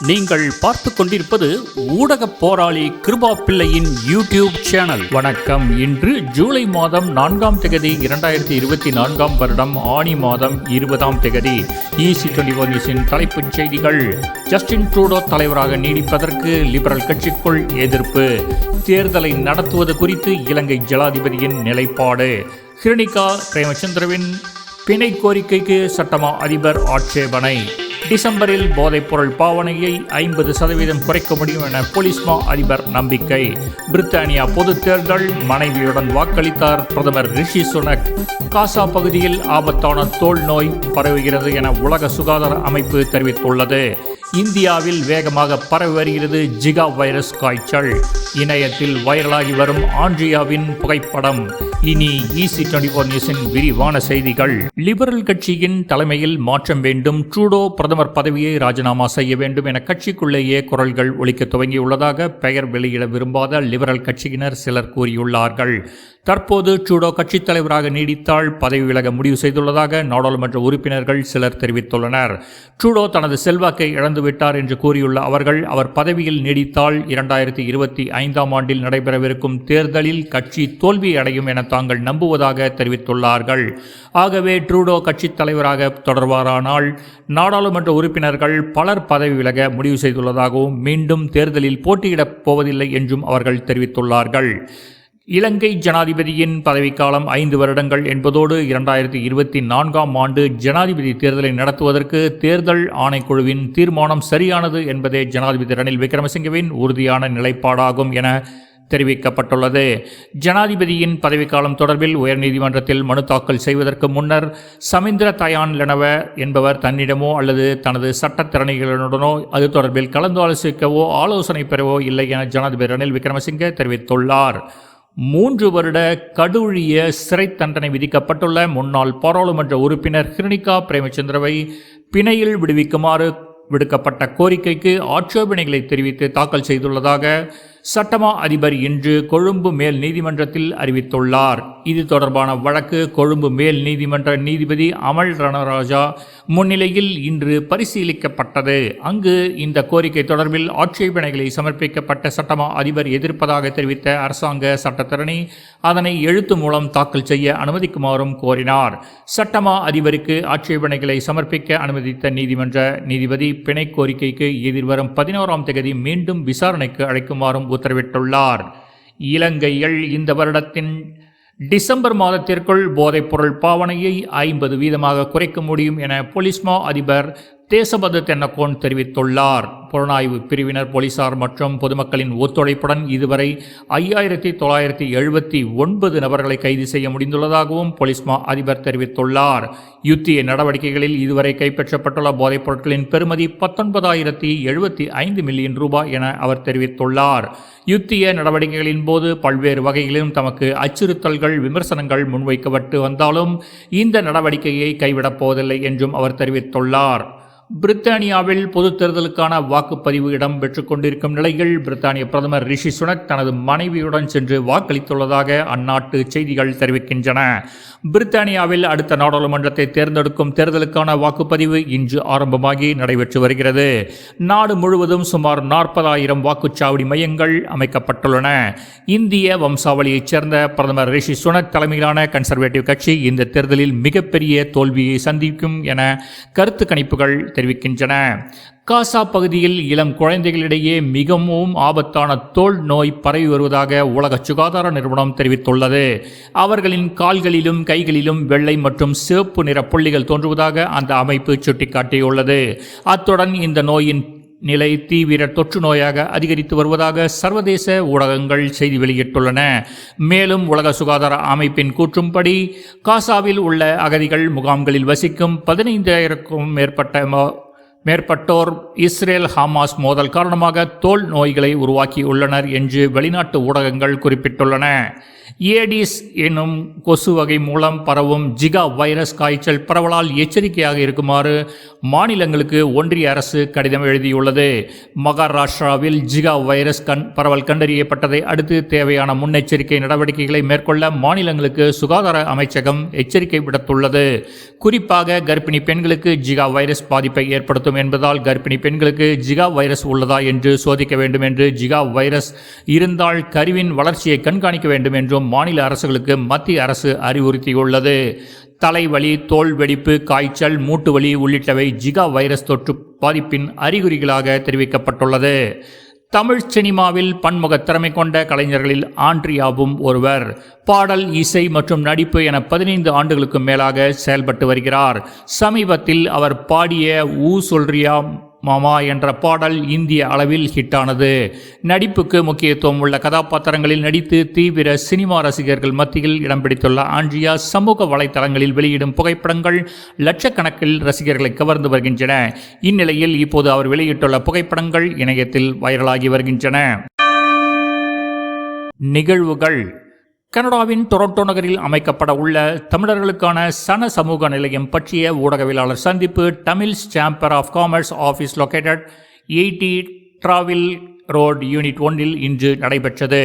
நீங்கள் பார்த்து கொண்டிருப்பது ஊடக போராளி கிருபா பிள்ளையின் யூடியூப் சேனல். வணக்கம். இன்று ஜூலை மாதம் நான்காம் திகதி இரண்டாயிரத்தி இருபத்தி நான்காம் வருடம் ஆணி மாதம் இருபதாம் திகதி இசி டுவெண்டி ஒன் நியூஸின் தலைப்புச் செய்திகள். ஜஸ்டின் ட்ரூடோ தலைவராக நீடிப்பதற்கு லிபரல் கட்சிக்குள் எதிர்ப்பு. தேர்தலை நடத்துவது குறித்து இலங்கை ஜனாதிபதியின் நிலைப்பாடு. ஹிரணிகா பிரேமச்சந்திரவின் பிணை கோரிக்கைக்கு சட்டமா அதிபர் ஆட்சேபனை. டிசம்பரில் போதைப்பொருள் பாவனையை ஐம்பது சதவீதம் குறைக்க முடியும் என போலீஸ்மா அதிபர் நம்பிக்கை. பிரித்தானியா பொதுத் தேர்தல் மனைவியுடன் வாக்களித்தார் பிரதமர் ரிஷி சுனக். காசா பகுதியில் ஆபத்தான தோல் நோய் பரவுகிறது என உலக சுகாதார அமைப்பு தெரிவித்துள்ளது. இந்தியாவில் வேகமாக பரவி வருகிறது ஜிகா வைரஸ் காய்ச்சல். இணையத்தில் வைரலாகி வரும் ஆண்ட்ரியாவின் புகைப்படம். இனி இசி டுவெண்டி ஃபோர் நியூஸின் விரிவான செய்திகள். லிபரல் கட்சியின் தலைமையில் மாற்றம் வேண்டும். ட்ரூடோ பிரதமர் பதவியை ராஜினாமா செய்ய வேண்டும் என கட்சிக்குள்ளேயே குரல்கள் ஒழிக்க துவங்கியுள்ளதாக பெயர் வெளியிட விரும்பாத லிபரல் கட்சியினர் சிலர் கூறியுள்ளார்கள். தற்போது ட்ரூடோ கட்சித் தலைவராக நீடித்தால் பதவி விலக முடிவு செய்துள்ளதாக நாடாளுமன்ற உறுப்பினர்கள் சிலர் தெரிவித்துள்ளனர். ட்ரூடோ தனது செல்வாக்கை இழந்துவிட்டார் என்று கூறியுள்ள அவர்கள் அவர் பதவியில் நீடித்தால் இரண்டாயிரத்தி இருபத்தி ஐந்தாம் ஆண்டில் நடைபெறவிருக்கும் தேர்தலில் கட்சி தோல்வி அடையும் என தாங்கள் நம்புவதாக தெரிவித்துள்ளார்கள். ஆகவே ட்ரூடோ கட்சித் தலைவராக தொடர்வாரானால் நாடாளுமன்ற உறுப்பினர்கள் பலர் பதவி விலக முடிவு செய்துள்ளதாகவும் மீண்டும் தேர்தலில் போட்டியிடப் போவதில்லை என்றும் அவர்கள் தெரிவித்துள்ளார்கள். இலங்கை ஜனாதிபதியின் பதவிக்காலம் ஐந்து வருடங்கள் என்பதோடு இரண்டாயிரத்தி இருபத்தி நான்காம் ஆண்டு ஜனாதிபதி தேர்தலை நடத்துவதற்கு தேர்தல் ஆணைக்குழுவின் தீர்மானம் சரியானது என்பதே ஜனாதிபதி ரணில் விக்ரமசிங்கவின் உறுதியான நிலைப்பாடாகும் என தெரிவிக்கப்பட்டுள்ளது. ஜனாதிபதியின் பதவிக்காலம் தொடர்பில் உயர்நீதிமன்றத்தில் மனு தாக்கல் செய்வதற்கு முன்னர் சமிந்திர தயான் லெனவ என்பவர் தன்னிடமோ அல்லது தனது சட்டத்திறனிகளுடனோ அது தொடர்பில் கலந்து ஆலோசிக்கவோ ஆலோசனை பெறவோ இல்லை என ஜனாதிபதி ரணில் விக்ரமசிங்கே தெரிவித்துள்ளார். மூன்று வருட கடூழிய சிறை தண்டனை விதிக்கப்பட்டுள்ள முன்னாள் பாராளுமன்ற உறுப்பினர் ஹிரணிகா பிரேமச்சந்திரவை பிணையில் விடுவிக்குமாறு விடுக்கப்பட்ட கோரிக்கைக்கு ஆட்சேபனைகளை தெரிவித்து தாக்கல் செய்துள்ளதாக சட்டமா அதிபர் இன்று கொழும்பு மேல் நீதிமன்றத்தில் அறிவித்துள்ளார். இது தொடர்பான வழக்கு கொழும்பு மேல் நீதிமன்ற நீதிபதி அமல் ரணராஜா முன்னிலையில் இன்று பரிசீலிக்கப்பட்டது. அங்கு இந்த கோரிக்கை தொடர்பில் ஆட்சேபனைகளை சமர்ப்பிக்கப்பட்ட சட்டமா அதிபர் எதிர்ப்பதாக தெரிவித்த அரசாங்க சட்டத்தரணி அதனை எழுத்து மூலம் தாக்கல் செய்ய அனுமதிக்குமாறும் கோரினார். சட்டமா அதிபருக்கு ஆட்சேபனைகளை சமர்ப்பிக்க அனுமதித்த நீதிமன்ற நீதிபதி பிணை கோரிக்கைக்கு எதிர்வரும் பதினோராம் தேதி மீண்டும் விசாரணைக்கு அழைக்குமாறும் உத்தரவிட்டுள்ளார். இலங்கையில் இந்த வருடத்தின் டிசம்பர் மாதத்திற்குள் போதைப்பொருள் பாவனையை ஐம்பது வீதமாக குறைக்க முடியும் என பொலிஸ்மா அதிபர் தேசபது தென்னக்கோன் தெரிவித்துள்ளார். புலனாய்வு பிரிவினர் போலீசார் மற்றும் பொதுமக்களின் ஒத்துழைப்புடன் இதுவரை ஐயாயிரத்தி தொள்ளாயிரத்தி எழுபத்தி ஒன்பது நபர்களை கைது செய்ய முடிந்துள்ளதாகவும் போலீஸ்மா அதிபர் தெரிவித்துள்ளார். யுத்திய நடவடிக்கைகளில் இதுவரை கைப்பற்றப்பட்டுள்ள போதைப் பொருட்களின் பெறுமதி பத்தொன்பதாயிரத்தி எழுபத்தி ஐந்து மில்லியன் ரூபாய் என அவர் தெரிவித்துள்ளார். யுத்திய நடவடிக்கைகளின் போது பல்வேறு வகைகளிலும் தமக்கு அச்சுறுத்தல்கள் விமர்சனங்கள் முன்வைக்கப்பட்டு வந்தாலும் இந்த நடவடிக்கையை கைவிடப் போவதில்லை என்றும் அவர் தெரிவித்துள்ளார். பிரித்தானியாவில் பொதுத் தேர்தலுக்கான வாக்குப்பதிவு இடம் பெற்றுக் கொண்டிருக்கும் நிலையில் பிரித்தானிய பிரதமர் ரிஷி சுனக் தனது மனைவியுடன் சென்று வாக்களித்துள்ளதாக அந்நாட்டு செய்திகள் தெரிவிக்கின்றன. பிரித்தானியாவில் அடுத்த நாடாளுமன்றத்தை தேர்ந்தெடுக்கும் தேர்தலுக்கான வாக்குப்பதிவு இன்று ஆரம்பமாகி நடைபெற்று வருகிறது. நாடு முழுவதும் சுமார் நாற்பதாயிரம் வாக்குச்சாவடி மையங்கள் அமைக்கப்பட்டுள்ளன. இந்திய வம்சாவளியைச் சேர்ந்த பிரதமர் ரிஷி சுனக் தலைமையிலான கன்சர்வேட்டிவ் கட்சி இந்த தேர்தலில் மிகப்பெரிய தோல்வியை சந்திக்கும் என கருத்து கணிப்புகள் தெரிவிக்கின்றன. காசா பகுதியில் இளம் குழந்தைகளிடையே மிகவும் ஆபத்தான தோல் நோய் பரவி வருவதாக உலக சுகாதார நிறுவனம் தெரிவித்துள்ளது. அவர்களின் கால்களிலும் கைகளிலும் வெள்ளை மற்றும் சிவப்பு நிற புள்ளிகள் தோன்றுவதாக அந்த அமைப்பு சுட்டிக்காட்டியுள்ளது. அத்துடன் இந்த நோயின் நிலை தீவிர தொற்று நோயாக அதிகரித்து வருவதாக சர்வதேச ஊடகங்கள் செய்தி வெளியிட்டுள்ளன. மேலும் உலக சுகாதார அமைப்பின் கூற்றும்படி காசாவில் உள்ள அகதிகள் முகாம்களில் வசிக்கும் பதினைந்தாயிரக்கும் மேற்பட்ட மேற்பட்டோர் இஸ்ரேல் ஹமாஸ் மோதல் காரணமாக தோல் நோய்களை உருவாக்கியுள்ளனர் என்று வெளிநாட்டு ஊடகங்கள் குறிப்பிட்டுள்ளன. ஏடிஸ் எனும் கொசு வகை மூலம் பரவும் ஜிகா வைரஸ் காய்ச்சல் பரவலால் எச்சரிக்கையாக இருக்குமாறு மாநிலங்களுக்கு ஒன்றிய அரசு கடிதம் எழுதியுள்ளது. மகாராஷ்டிராவில் ஜிகா வைரஸ் கண் பரவல் கண்டறியப்பட்டதை அடுத்து தேவையான முன்னெச்சரிக்கை நடவடிக்கைகளை மேற்கொள்ள மாநிலங்களுக்கு சுகாதார அமைச்சகம் எச்சரிக்கை விடுத்துள்ளது. குறிப்பாக கர்ப்பிணி பெண்களுக்கு ஜிகா வைரஸ் பாதிப்பை ஏற்படுத்தும் வேண்டும் என்பதால் கர்ப்பிணி பெண்களுக்கு ஜிகா வைரஸ் உள்ளதா என்று சோதிக்க வேண்டும் என்று ஜிகா வைரஸ் இருந்தால் கருவின் வளர்ச்சியை கண்காணிக்க வேண்டும் என்றும் மாநில அரசுகளுக்கு மத்திய அரசு அறிவுறுத்தியுள்ளது. தலைவலி தோல் வெடிப்பு காய்ச்சல் மூட்டு வலி உள்ளிட்டவை ஜிகா வைரஸ் தொற்று பாதிப்பின் அறிகுறிகளாக தெரிவிக்கப்பட்டுள்ளது. தமிழ் சினிமாவில் பன்முக திறமை கொண்ட கலைஞர்களில் ஆண்ட்ரியாவும் ஒருவர். பாடல் இசை மற்றும் நடிப்பு என பதினைந்து ஆண்டுகளுக்கும் மேலாக செயல்பட்டு வருகிறார். சமீபத்தில் அவர் பாடிய ஊ சொல்றியா மாமா என்ற பாடல் இந்திய அளவில் ஹிட்டானது. நடிப்புக்கு முக்கியத்துவம் உள்ள கதாபாத்திரங்களில் நடித்து தீவிர சினிமா ரசிகர்கள் மத்தியில் இடம் பிடித்துள்ள ஆண்ட்ரியா சமூக வலைதளங்களில் வெளியிடும் புகைப்படங்கள் லட்சக்கணக்கில் ரசிகர்களை கவர்ந்து வருகின்றன. இந்நிலையில் இப்போது அவர் வெளியிட்டுள்ள புகைப்படங்கள் இணையத்தில் வைரலாகி வருகின்றன. நிகழ்வுகள் கனடாவின் டொரண்டோ நகரில் அமைக்கப்பட உள்ள தமிழர்களுக்கான சன சமூக நிலையம் பற்றிய ஊடகவியலாளர் சந்திப்பு Tamils chamber of commerce office located eighty டிராவில் ரோட் யூனிட் ஒன்றில் இன்று நடைபெற்றது.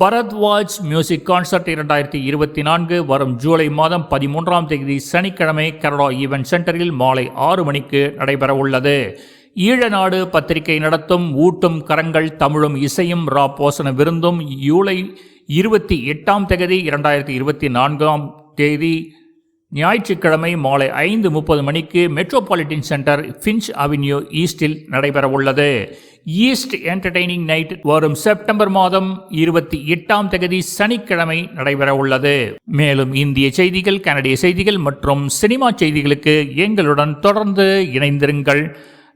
பரத்வாஜ் மியூசிக் கான்சர்ட் இரண்டாயிரத்தி இருபத்தி நான்கு வரும் ஜூலை மாதம் பதிமூன்றாம் தேதி சனிக்கிழமை கனடா ஈவென்ட் சென்டரில் மாலை ஆறு மணிக்கு நடைபெற உள்ளது. ஈழநாடு பத்திரிகை நடத்தும் ஊட்டும் கரங்கள் தமிழும் இசையும் ரா போசன விருந்தும் ஜூலை இருபத்தி எட்டாம் தேதி இரண்டாயிரத்தி இருபத்தி நான்காம் தேதி ஞாயிற்றுக்கிழமை மாலை ஐந்து முப்பது மணிக்கு மெட்ரோபாலிட்டன் சென்டர் ஃபின்ச் அவென்யூ ஈஸ்டில் நடைபெறவுள்ளது. ஈஸ்ட் என்டர்டெய்னிங் நைட் வரும் செப்டம்பர் மாதம் இருபத்தி எட்டாம் தேதி சனிக்கிழமை நடைபெறவுள்ளது. மேலும் இந்திய செய்திகள் கனடிய செய்திகள் மற்றும் சினிமா செய்திகளுக்கு எங்களுடன் தொடர்ந்து இணைந்திருங்கள்.